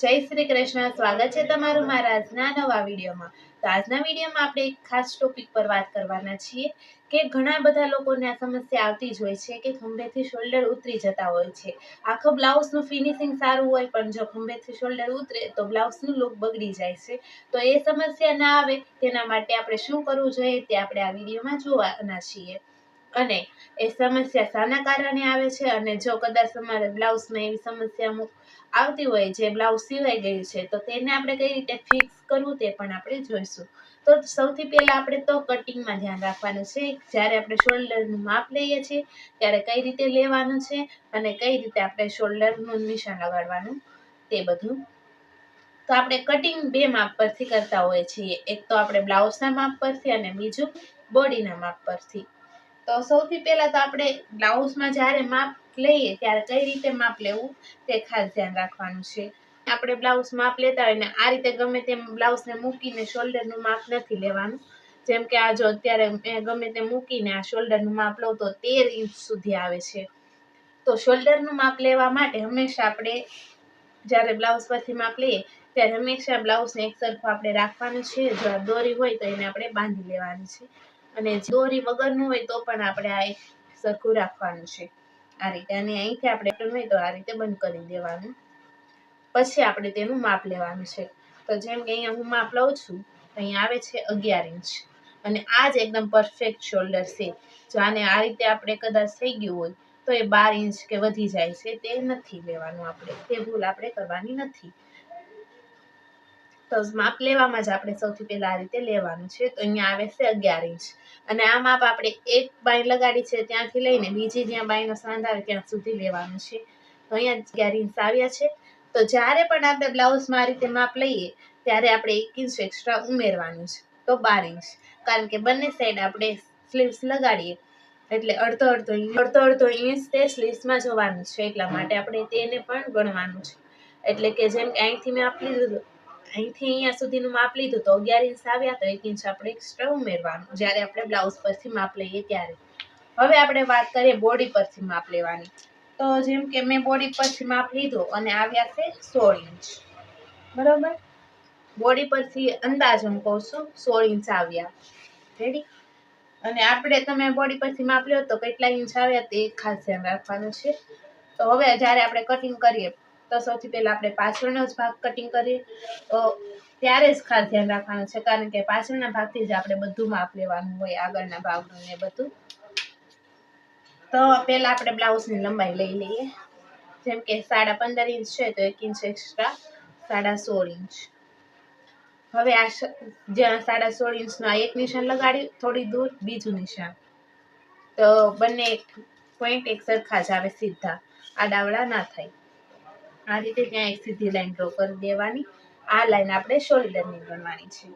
જય શ્રી કૃષ્ણ. સ્વાગત છે તમારું મારા આજના નવા વિડીયોમાં. તો આજના વિડીયોમાં આપણે એક ખાસ ટોપિક પર વાત કરવાના છીએ કે ઘણા બધા લોકોને આ સમસ્યા આવતી જ હોય છે કે ખંભેથી શોલ્ડર ઉતરી જતા હોય છે. આખો બ્લાઉઝનું ફિનિશિંગ સારું હોય, પણ જો ખંભેથી શોલ્ડર ઉતરે તો બ્લાઉઝનું લુક બગડી જાય છે. તો એ સમસ્યા ના આવે તેના માટે આપણે શું કરવું જોઈએ તે આપણે આ વિડીયોમાં જોવાના છીએ. અને એ સમસ્યા શાના કારણે આવે છે અને જો કદાચ તમારે બ્લાઉઝમાં એવી સમસ્યા આવતી હોય, જે બ્લાઉઝ સિવાઈ ગયું છે, તો તેને આપણે કઈ રીતે ફિક્સ કરવું તે પણ આપણે જોઈશું. તો સૌથી પહેલા આપણે તો કટિંગમાં ધ્યાન રાખવાનું છે. જ્યારે આપણે શોલ્ડરનું માપ લઈએ છીએ, ત્યારે કઈ રીતે લેવાનું છે અને કઈ રીતે આપણે શોલ્ડરનું નિશાન લગાડવાનું તે બધું. તો આપણે કટિંગ બે માપ પરથી કરતા હોઈએ છીએ. એક તો આપણે બ્લાઉઝના માપ પરથી અને બીજું બોડીના માપ પરથી. તો સૌથી પહેલા તો આપણે બ્લાઉઝમાં જ્યારે માપ લઈએ ત્યારે કઈ રીતે માપ લેવું તે ખાસ ધ્યાન રાખવાનું છે. આપણે બ્લાઉઝ માપ લેતા હોય ને આ રીતે ગમે તેમ બ્લાઉઝને મૂકીને શોલ્ડરનું માપ નથી લેવાનું. જેમ કે આ જો અત્યારે મેં ગમે તે મૂકીને આ શોલ્ડરનું માપ લઉં તો તેર ઇંચ સુધી આવે છે. તો શોલ્ડરનું માપ લેવા માટે હંમેશા આપણે જ્યારે બ્લાઉઝ પરથી માપ લઈએ ત્યારે હંમેશા બ્લાઉઝને એક સરખું આપણે રાખવાનું છે. જો દોરી હોય તો એને આપણે બાંધી લેવાની છે. અને દોરી વગરનું હોય તો પણ આપણે આ એક સરખું રાખવાનું છે. આ રીતે અને અહીંથી આપણે તો આ રીતે બંધ કરી દેવાનું. પછી આપણે તેનું માપ લેવાનું છે. તો જેમ કે અહીંયા હું માપ લઉં છું, અહીંયા આવે છે અગિયાર ઇંચ. અને આ જ એકદમ પરફેક્ટ શોલ્ડર છે જો આને આ રીતે આપણે કદાચ થઈ ગયું હોય, તો એ બાર ઇંચ કે વધી જાય છે તે નથી લેવાનું આપણે. તે ભૂલ આપણે કરવાની નથી. તો માપ લેવામાં જ આપણે સૌથી પહેલા આ રીતે લેવાનું છે. તો અહીંયા આવે છે અગિયાર ઇંચ. અને આ માપ આપણે એક બાય લગાડી છે ત્યાંથી લઈને બીજી જ્યાં બાઈનો સાંધ આવે ત્યાં સુધી લેવાનું છે. તો અહીંયા અગિયાર ઇંચ આવ્યા છે. તો જ્યારે પણ આપણે બ્લાઉઝમાં આ રીતે માપ લઈએ, ત્યારે આપણે એક ઇંચ એક્સ્ટ્રા ઉમેરવાનું છે. તો બાર ઇંચ. કારણ કે બંને સાઈડ આપણે સ્લીવ્સ લગાડીએ, એટલે અડધો અડધો અડધો અડધો ઇંચ તે સ્લીવ્સમાં જવાનું છે. એટલા માટે આપણે તેને પણ ગણવાનું છે. એટલે કે જેમ કે અહીંથી મેં આપ લીધું અહીંથી અહીંયા સુધીનું માપ લીધું તો અગિયાર ઇંચ આવ્યા તો એક ઇંચ આપણે એક્સ્ટ્રા ઉમેરવાનું. જ્યારે આપણે બ્લાઉઝ પરથી માપ લઈએ ત્યારે. હવે આપણે વાત કરીએ બોડી પરથી માપ લેવાની. તો જેમ કે મેં બોડી પરથી માપ લીધું અને આવ્યા છે સોળ ઇંચ. બરાબર? બોડી પરથી અંદાજ હું કહું છું સોળ ઇંચ આવ્યા. રેડી અને આપણે તમે બોડી પરથી માપ લ્યો તો કેટલા ઇંચ આવ્યા તે ખાસ ધ્યાન રાખવાનું છે. તો હવે જ્યારે આપણે કટિંગ કરીએ તો સૌથી પહેલાં આપણે પાછળનો જ ભાગ કટિંગ કરીએ. ત્યારે જ ખાસ ધ્યાન રાખવાનું છે, કારણ કે પાછળના ભાગથી જ આપણે બધું માપ લેવાનું હોય, આગળના ભાગનું ને બધું. તો પહેલાં આપણે બ્લાઉઝની લંબાઈ લઈ લઈએ. જેમ કે સાડા પંદર ઇંચ છે, તો એક ઇંચ એક્સ્ટ્રા સાડા સોળ ઇંચ. હવે આ જ્યાં સાડા સોળ ઇંચનું આ એક નિશાન લગાડ્યું થોડી દૂર બીજું નિશાન. તો બંને પોઈન્ટ એક સરખા જ આવે સીધા. આડાવડા ના થાય. આ રીતે ત્યાં એક સીધી લાઈન ડ્રો કરી દેવાની. આ લાઈન આપણે શોલ્ડરની ગણવાની છે.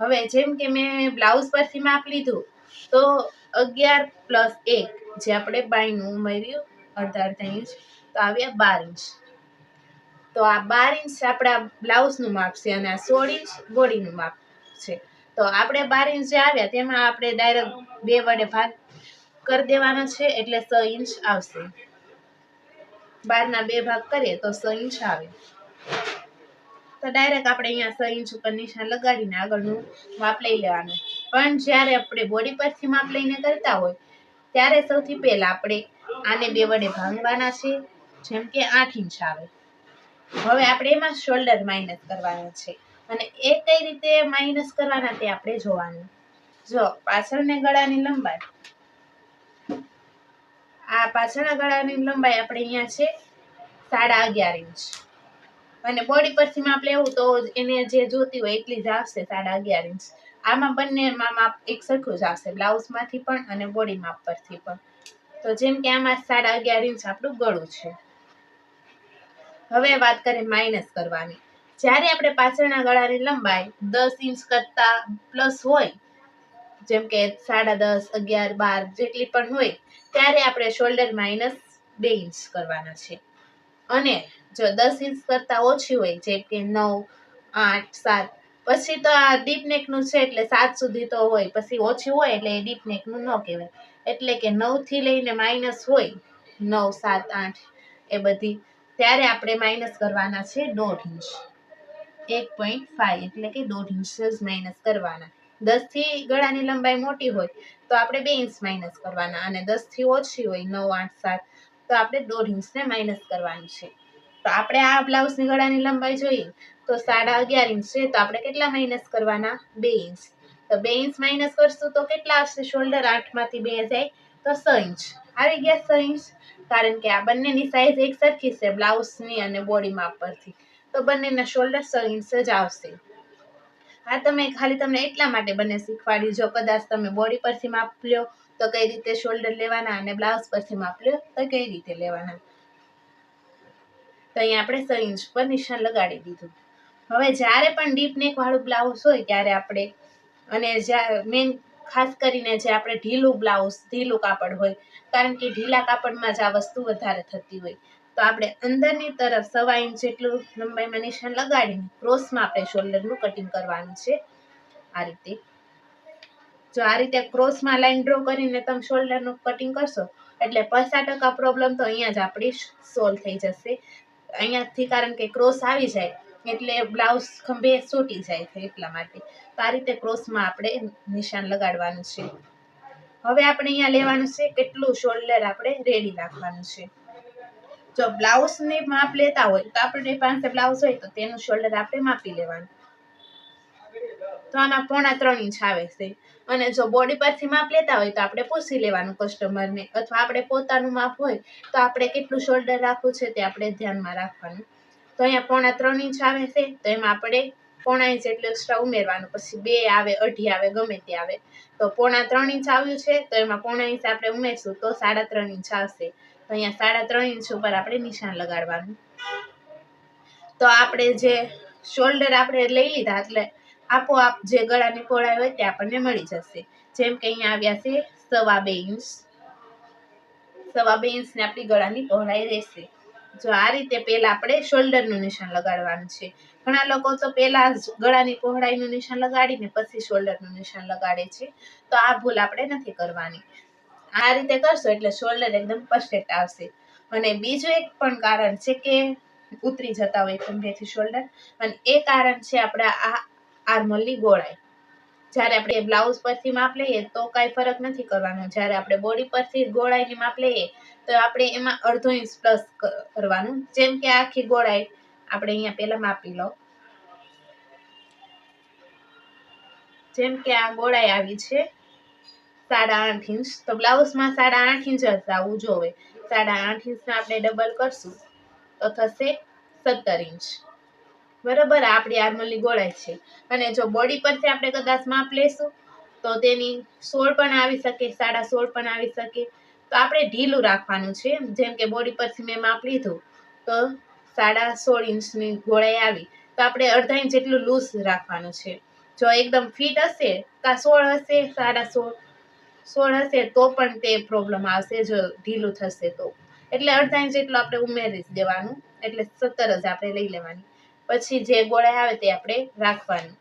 હવે જેમ કે મેં બ્લાઉઝ પરથી માપ લીધું, તો અગિયાર પ્લસ એક જે આપણે બાયનું ઉમેર્યું, અડધા અડધા ઇંચ તો આવ્યા બાર ઇંચ તો આ બાર ઇંચ આપણા બ્લાઉઝનું માપ છે અને આ સોળ ઇંચ બોડીનું માપ છે. તો આપણે બાર ઇંચ જે આવ્યા, તેમાં આપણે ડાયરેક્ટ બે વડે ભાગ કરી દેવાનો છે, એટલે છ ઇંચ આવશે. બારના બે ભાગ કરીએ તો ઇંચ આવે. તો ડાયરેક્ટ આપણે અહીંયા ઇંચ ઉપર નિશાન લગાડીને આગળનું માપ લઈ લેવાનું. પણ જ્યારે આપણે બોડી પરથી માપ લઈને કરતા હોય, ત્યારે સૌથી પહેલાં આપણે આને બે વડે ભાંગવાના છે, જેમ કે આઠ ઇંચ આવે. હવે આપણે એમાં શોલ્ડર માઇનસ કરવાના છે. અને એ કઈ રીતે માઇનસ કરવાના તે આપણે જોવાનું. જો પાછળને ગળાની લંબાઈ આ પાછળના ગળાની લંબાઈ આપણે અહીંયા છે સાડા અગિયાર ઇંચ. અને બોડી પરથી માપ લેવું તો એને જે જોતી હોય એટલી જ આવશે સાડા અગિયાર ઇંચ. આમાં બંનેમાં માપ એક સરખું જ આવશે બ્લાઉઝમાંથી પણ અને બોડી માપ પરથી પણ. તો જેમ કે આમાં સાડા અગિયાર ઇંચ આપણું ગળું છે. હવે વાત કરીએ માઇનસ કરવાની. જ્યારે આપણે પાછળના ગળાની લંબાઈ દસ ઇંચ કરતાં પ્લસ હોય જેમ કે સાડા દસ, અગિયાર, બાર જેટલી પણ હોય, ત્યારે આપણે શોલ્ડર માઇનસ બે ઇંચ કરવાના છે. અને જો દસ ઇંચ કરતાં ઓછી હોય, જેમ કે નવ, આઠ, સાત, પછી તો આ ડીપ નેકનું છે એટલે સાત સુધી તો હોય, પછી ઓછી હોય એટલે એ ડીપ નેકનું ન કહેવાય. એટલે કે નવથી લઈને માઇનસ હોય, નવ, સાત, આઠ એ બધી, ત્યારે આપણે માઇનસ કરવાના છે દોઢ ઇંચ એક પોઈન્ટ ફાઈવ એટલે કે દોઢ ઇંચ માઇનસ કરવાના. દસથી ગળાની લંબાઈ મોટી હોય, તો આપણે બે ઇંચ માઇનસ કરવાના અને દસથી ઓછી હોય, નવ, આઠ, સાત, તો આપણે દોઢ ઇંચને માઇનસ કરવાનું છે. તો આપણે આ બ્લાઉઝની ગળાની લંબાઈ જોઈએ, તો સાડા અગિયાર ઇંચ છે, તો આપણે કેટલા માઇનસ કરવાના? બે ઇંચ. તો બે ઇંચ માઇનસ કરશું તો કેટલા આવશે? શોલ્ડર આઠમાંથી બે જાય તો છ ઇંચ. આવી ગયા છ ઇંચ, કારણ કે આ બંનેની સાઇઝ એક સરખી છે બ્લાઉઝની અને બોડી માપ પરથી. તો બંનેના શોલ્ડર છ ઇંચ જ આવશે. આ તમે ખાલી તમને એટલા માટે બંને શીખવાડી. જો કદાચ તમે બોડી પરથી માપ લ્યો, તો કઈ રીતે શોલ્ડર લેવાના અને બ્લાઉઝ પરથી માપ લ્યો, તો કઈ રીતે લેવાના. તો અહીંયા આપણે છ ઇંચ પર નિશાન લગાડી દીધું. હવે જ્યારે પણ ડીપ નેક વાળું બ્લાઉઝ હોય ત્યારે આપણે, અને મેન ખાસ કરીને જે આપણે ઢીલું બ્લાઉઝ ઢીલું કાપડ હોય, કારણ કે ઢીલા કાપડમાં જ આ વસ્તુ વધારે થતી હોય. તો આપણે અંદરની તરફ સવા ઇંચ જેટલું લંબાઈમાં નિશાન લગાડીને ક્રોસમાં આપણે શોલ્ડરનું કટિંગ કરવાનું છે. આ રીતે. જો આ રીતે ક્રોસમાં લાઈન ડ્રો કરીને તમે શોલ્ડરનું કટિંગ કરશો, એટલે પચાસ ટકા પ્રોબ્લેમ તો અહીંયા જ આપણી સોલ્વ થઈ જશે. અહીંયાથી કારણ કે ક્રોસ આવી જાય, એટલે બ્લાઉઝ ખંભે સૂટી જાય છે એટલા માટે. તો આ રીતે ક્રોસમાં આપણે નિશાન લગાડવાનું છે. હવે આપણે અહીંયા લેવાનું છે કેટલું શોલ્ડર આપણે રેડી રાખવાનું છે. જો બ્લાઉઝને માપ લેતા હોય તો આપણે પાસે બ્લાઉઝ હોય તો તેનું શોલ્ડર આપણે માપી લેવાનું. તો આમાં પોણા ત્રણ ઇંચ આવે છે. અને જો બોડી પરથી માપ લેતા હોય તો આપણે પૂછી લેવાનું કસ્ટમરને અથવા આપણે પોતાનું માપ હોય તો આપણે કેટલું શોલ્ડર રાખવું છે તે આપણે ધ્યાનમાં રાખવાનું. તો અહીંયા પોણા ત્રણ ઇંચ આવે છે. તો એમાં આપણે પોણા ઇંચ એટલે એક્સ્ટ્રા ઉમેરવાનું. પછી બે આવે, અઢી આવે, ગમે તે આવે. તો પોણા ત્રણ ઇંચ આવ્યું છે. તો એમાં પોણા ઇંચ આપણે ઉમેરશું તો સાડા ત્રણ ઇંચ આવશે. તો અહીંયા સાડા ત્રણ ઇંચ ઉપર આપણે નિશાન લગાડવાનું. તો આપણે જે શોલ્ડર આપણે લઈ લીધા, એટલે આપોઆપ જે ગળાની પહોળાઈ હોય તે આપણને મળી જશે. જેમ કે અહીંયા આવ્યા છે સવા બે ઇંચ. સવા બે ઇંચની આપણી ગળાની પહોળાઈ રહેશે. જો આ રીતે પેલા આપણે શોલ્ડરનું નિશાન લગાડવાનું છે. ઘણા લોકો તો પેલા જ ગળાની પહોળાઈનું નિશાન લગાડીને પછી શોલ્ડરનું નિશાન લગાડે છે. તો આ ભૂલ આપણે નથી કરવાની. આ રીતે કરશો એટલે શોલ્ડર એકદમ પરફેક્ટ આવશે. અને બીજું એક પણ કારણ છે કે ઉતરી જતા હોય ખંભેથી શોલ્ડર અને એ કારણ છે આપણા આ આર્મલની ગોળાઈ. જ્યારે આપણે બ્લાઉઝ પરથી માપ લઈએ તો કાંઈ ફરક નથી કરવાનો. જ્યારે આપણે બોડી પરથી ગોળાઈની માપ લઈએ તો આપણે એમાં અડધો ઇંચ પ્લસ કરવાનું. જેમ કે આખી ગોળાઈ આપણે અહીંયા પહેલા માપી લો જેમ કે આ ગોળાઈ આવી છે. સાડા આઠ ઇંચ તો બ્લાઉઝમાં સાડા આઠ ઇંચ જ આવવું જોવે. સાડા આઠ ઇંચના આપણે ડબલ કરશું, તો થશે સત્તર ઇંચ બરાબર? આપણી આર્મલની ગોળાઈ છે. અને જો બોડી પરથી આપણે કદાચ માપ લેશું, તો તેની સોળ પણ આવી શકે, સાડા સોળ પણ આવી શકે. તો આપણે ઢીલું રાખવાનું છે. જેમ કે બોડી પરથી મેં માપ લીધું, તો સાડા સોળ ઇંચની ગોળાઈ આવી. તો આપણે અડધા ઇંચ જેટલું લૂઝ રાખવાનું છે. જો એકદમ ફિટ હશે, કાં સોળ હશે, સાડા સોળ સોળ હશે તો પણ તે પ્રોબ્લેમ આવશે, જો ઢીલું થશે તો. એટલે અડધા ઇંચ જેટલું આપણે ઉમેરી દેવાનું, એટલે સત્તર જ આપણે લઈ લેવાની. પછી જે ગોળાઈ આવે તે આપણે રાખવાની.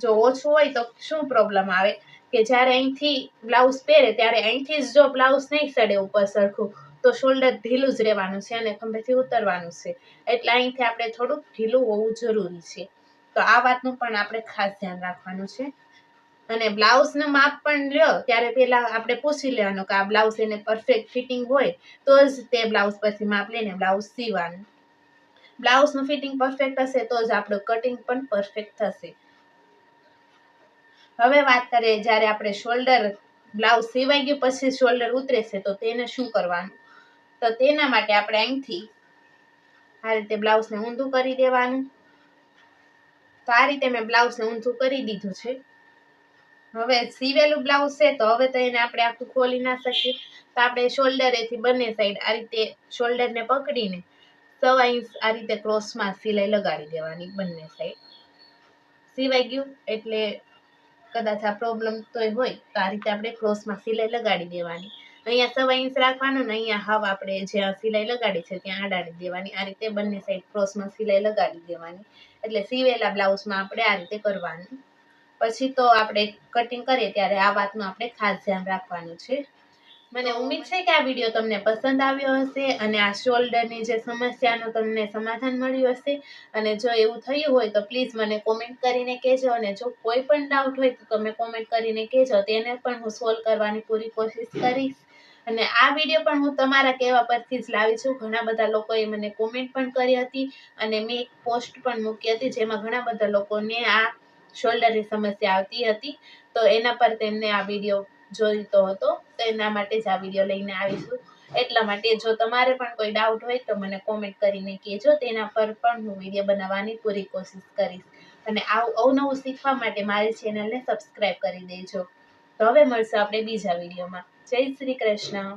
જો ઓછું હોય તો શું પ્રોબ્લેમ આવે? કે જ્યારે અહીંથી બ્લાઉઝ પહેરે, ત્યારે અહીંથી જ જો બ્લાઉઝ નહીં સડે ઉપર સરખું, તો શોલ્ડર ઢીલું જ રહેવાનું છે અને ખંભેથી ઉતરવાનું છે. એટલે અહીંથી આપણે થોડુંક ઢીલું હોવું જરૂરી છે. તો આ વાતનું પણ આપણે ખાસ ધ્યાન રાખવાનું છે. અને બ્લાઉઝનું માપ પણ લ્યો, ત્યારે પેલા આપણે પૂછી લેવાનું કે આ બ્લાઉઝ એને પરફેક્ટ ફિટિંગ હોય, તો જ તે બ્લાઉઝ પરથી માપ લઈને બ્લાઉઝ સીવાનું. બ્લાઉઝનું ફિટિંગ પરફેક્ટ હશે, તો જ આપણું કટિંગ પણ પરફેક્ટ થશે. હવે વાત કરીએ, જ્યારે આપણે શોલ્ડર બ્લાઉઝ સીવાઈ ગયું, પછી શોલ્ડર ઉતરે છે, તો તેને શું કરવાનું? તો તેના માટે આપણે અહીંથી આ રીતે બ્લાઉઝને ઊંધું કરી દેવાનું. તો આ રીતે મેં બ્લાઉઝને ઊંધું કરી દીધું છે. હવે સીવેલું બ્લાઉઝ છે, તો હવે તો એને આપણે આખું ખોલી ના શકીએ. તો આપણે શોલ્ડરેથી બંને સાઈડ આ રીતે શોલ્ડરને પકડીને સવા ઇંચ આ રીતે ક્રોસમાં સિલાઈ લગાડી દેવાની બંને સાઈડ સિવાય ગયું એટલે કદાચ આ પ્રોબ્લેમ તોય હોય, તો આ રીતે આપણે ક્રોસમાં સિલાઈ લગાડી દેવાની. અહીંયા સવા ઇંચ રાખવાનું ને અહીંયા હાવ આપણે જ્યાં સિલાઈ લગાડી છે ત્યાં અડાડી દેવાની. આ રીતે બંને સાઈડ ક્રોસમાં સિલાઈ લગાડી દેવાની. એટલે સીવેલા બ્લાઉઝમાં આપણે આ રીતે કરવાનું. પછી તો આપણે કટિંગ કરીએ ત્યારે આ વાતનું આપણે ખાસ ધ્યાન રાખવાનું છે. મને ઉમ્મીદ છે કે આ વીડિયો તમને પસંદ આવ્યો હશે અને આ શોલ્ડરની જે સમસ્યાનું તમને સમાધાન મળ્યું હશે. અને જો એવું થયું હોય તો પ્લીઝ મને કોમેન્ટ કરીને કહેજો અને જો કોઈ પણ ડાઉટ હોય તો તમે કોમેન્ટ કરીને કહેજો. તેને પણ હું સોલ્વ કરવાની પૂરી કોશિશ કરીશ. અને આ વીડિયો પણ હું તમારા કહેવા પરથી જ લાવી છું. ઘણા બધા લોકોએ મને કોમેન્ટ પણ કરી હતી અને મેં એક પોસ્ટ પણ મૂકી હતી જેમાં ઘણા બધા લોકોને આ શોલ્ડરની સમસ્યા આવતી હતી, તો એના પર તેમને આ વીડિયો જોઈતો હતો. તો એના માટે જ આ વીડિયો લઈને આવીશું. એટલા માટે જો તમારે પણ કોઈ ડાઉટ હોય તો મને કોમેન્ટ કરીને કહેજો. તેના પર પણ હું વીડિયો બનાવવાની પૂરી કોશિશ કરીશ. અને આવું, અવનવું શીખવા માટે મારી ચેનલને સબસ્ક્રાઈબ કરી દેજો. તો હવે મળશે આપણે બીજા વિડીયોમાં જય શ્રી કૃષ્ણ.